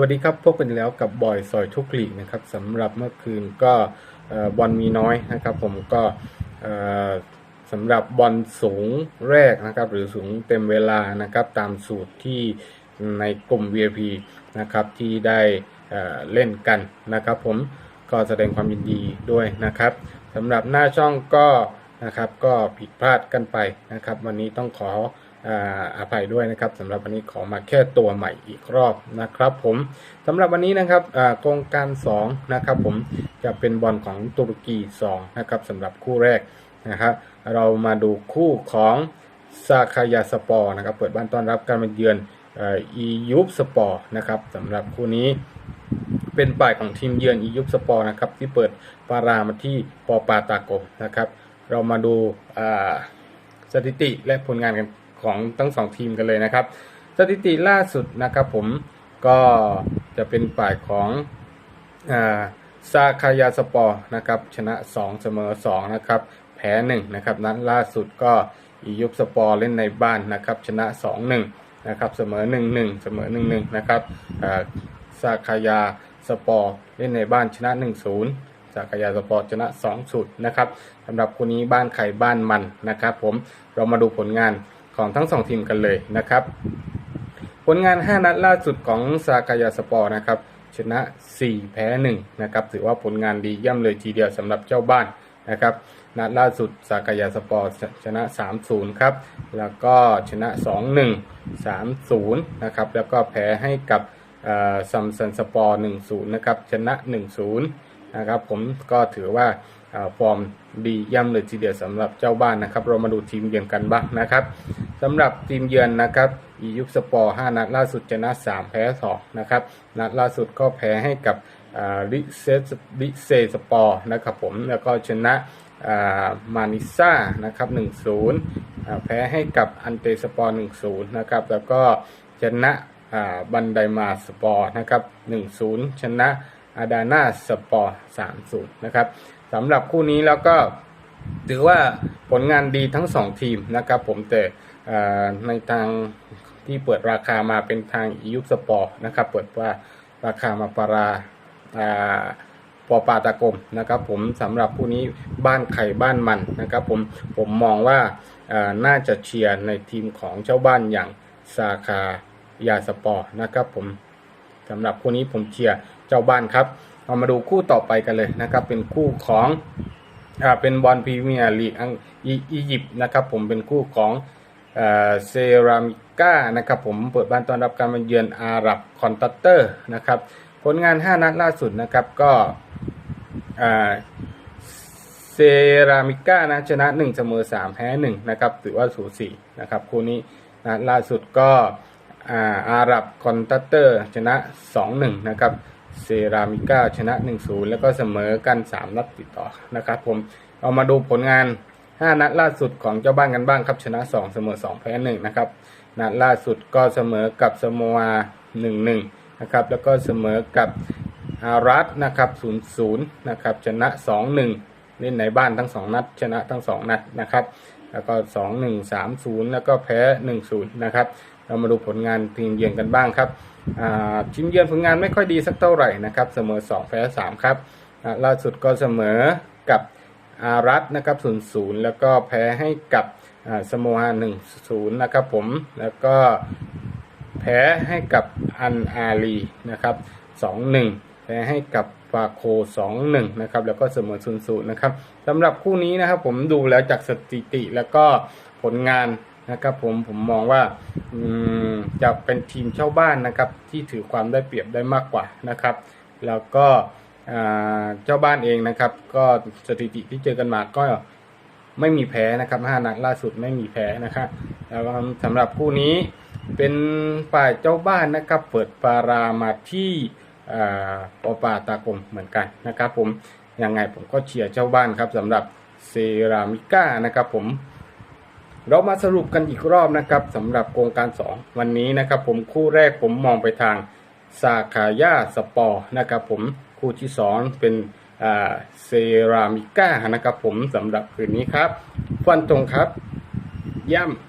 วัสดีครับพบกันแล้วกับบอยซอยทุกลีกนะครับสำหรับเมื่อคืนก็บอลมีน้อยนะครับ ผมก็สำหรับบอลสูงแรกนะครับ หรือสูงเต็มเวลานะครับ ตามสูตรที่ในกลุ่ม VIP นะครับที่ได้เล่นกันนะครับ ผมก็แสดงความยินดีด้วยนะครับสำหรับหน้าช่องก็นะครับก็ผิดพลาดกันไปนะครับ วันนี้ต้องขอ อาภัยด้วยนะครับสำหรับวันนี้ขอมาแค่ตัวใหม่อีกรอบนะครับ ผมสำหรับวันนี้นะครับโครงการ2นะครับผมจะเป็นบอลของตุรกี2นะครับสำหรับคู่แรกนะครับเรามาดูคู่ของซาคายาสปอร์นะครับเปิดบ้านต้อนรับการมาเยือนอียุบสปอร์นะครับสำหรับคู่นี้เป็นฝ่ายของทีมเยือนอียุบสปอร์นะครับที่เปิดปารามาที่ปอปาตาโกนะครับ เรามาดูสถิติและผลงานกัน ของทั้งสองทีมกันเลยนะครับ สถิติล่าสุดนะครับผมก็จะเป็นฝ่ายของซาคายาสปอร์นะครับชนะ 2 เสมอ 2 นะครับแพ้1นะครับนัดล่าสุดก็อียุบสปอร์เล่นในบ้านนะครับชนะ 2 1นะครับเสมอ 1 1 เสมอ 1 1 นะครับซาคายาสปอร์เล่นในบ้านชนะ 1 0สากายาสปอร์ชนะ2สุดนะครับสำหรับคู่นี้บ้านไข่บ้านมันนะครับผมเรามาดูผลงาน ของทั้งสองทีมกันเลยนะครับ ผลงาน 5 นัดล่าสุดของสากายาสปอร์นะครับชนะ 4 แพ้1นะครับถือว่าผลงานดีเย่ำเลยทีเดียวสำหรับเจ้าบ้านนะครับนัดล่าสุดสากายาสปอร์ชนะ 3-0 ครับ แล้วก็ชนะ 2-1 3-0 นะครับ แล้วก็แพ้ให้กับซัมซันสปอร์ 1-0 นะครับ ชนะ 1-0 นะครับ ผมก็ถือว่า ฟอร์มดีย่ำเลยทีเดียวสำหรับเจ้าบ้านนะครับ เรามาดูทีมเยือนกันบ้างนะครับสำหรับทีมเยือนนะครับอียุคสปอร์ 5 นัดล่าสุดชนะ 3 แพ้ 2 นะครับ นัดล่าสุดก็แพ้ให้กับลิเซลิเซสปอร์นะครับผมแล้วก็ชนะมานิซ่านะครับ1-0อ่าแพ้ให้กับอันเตสปอร์ 1-0 นะครับ แล้วก็ชนะบันไดมาสปอร์นะครับ1-0 ชนะ อาดาน่าสปอร์3-0นะครับสำหรับคู่นี้แล้วก็ถือว่าผลงานดีทั้ง2ทีมนะครับผมแต่ในทางที่เปิดราคามาเป็นทางยุคสปอร์นะครับเปิดว่าราคามาปาราปอปาตากมนะครับผมสำหรับคู่นี้บ้านไข่บ้านมันนะครับผมผมมองว่าน่าจะเชียร์ในทีมของเจ้าบ้านอย่างซาคายาสปอร์นะครับผมสำหรับคู่นี้ผมเชียร์ เจ้าบ้านครับเรามาดูคู่ต่อไปกันเลยนะครับ เป็นคู่ของอ่าเป็นบอลพรีเมียร์ลีกอังอียิปต์นะครับ ผมเป็นคู่ของเอ่อเซรามิก้านะครับผมเปิดบ้านต้อนรับการมาเยือนอาหรับคอนตัตเตอร์นะครับผลงาน 5 นัดล่าสุดนะครับก็อ่าเซรามิก้านะชนะ 1 เสมอ 3 แพ้1นะครับถือว่าสูสีนะครับคู่นี้นะล่าสุดก็อ่าอาหรับคอนตัตเตอร์ชนะ 2-1 นะครับ เซรามิก้าชนะ 1-0 แล้วก็เสมอกัน 3 นัดติดต่อนะครับผมเรามาดูผลงาน 5 นัดล่าสุดของเจ้าบ้านกันบ้างครับ ชนะ 2 เสมอ 2 แพ้1นะครับนัดล่าสุดก็เสมอกับสโมอา1-1นะครับแล้วก็เสมอกับอารัตนะครับ0-0นะครับชนะ 2-1 เล่นในบ้านทั้ง 2 นัด ชนะทั้ง 2 นัดนะครับแล้วก็ 2 1 3 0 แล้วก็แพ้ 1 0 นะครับ เรามาดูผลงานทีมเยือนกันบ้างครับทีมเยือนผลงานไม่ค่อยดีสักเท่าไหร่นะครับเสมอ2แพ้3ครับล่าสุดก็เสมอกับอารัตนะครับ0 0แล้วก็แพ้ให้กับอ่าสโมฮา1 0นย์นะครับผมแล้วก็แพ้ให้กับอันอาลีนะครับ2-1แพ้ให้กับฟาโค2-1นะครับแล้วก็เสมอ0-0นะครับสำหรับคู่นี้นะครับผมดูแล้วจากสถิติแล้วก็ผลงานนะครับผมผมมองว่า อืมจะเป็นทีมเช่าบ้านนะครับที่ถือความได้เปรียบได้มากกว่านะครับ แล้วก็เจ้าบ้านเองนะครับ ก็สถิติที่เจอกันมาก็ไม่มีแพ้นะครับ5นัดล่าสุดไม่มีแพ้นะครับแล้วสำหรับคู่นี้เป็นฝ่ายเจ้าบ้านนะครับ เปิดปารามาที่ปอปาตากลมเหมือนกันนะครับ ผมยังไงผมก็เชียร์เจ้าบ้านครับสำหรับเซรามิก้านะครับผม เรามาสรุปกันอีกรอบนะครับสำหรับโครงการ 2 วันนี้นะครับ ผมคู่แรกผมมองไปทางซาคายาสปอร์นะครับ ผมคู่ที่ 2 เป็นเซรามิก้านะครับผมสำหรับคืนนี้ครับ ฟันตรงครับ ย่ำ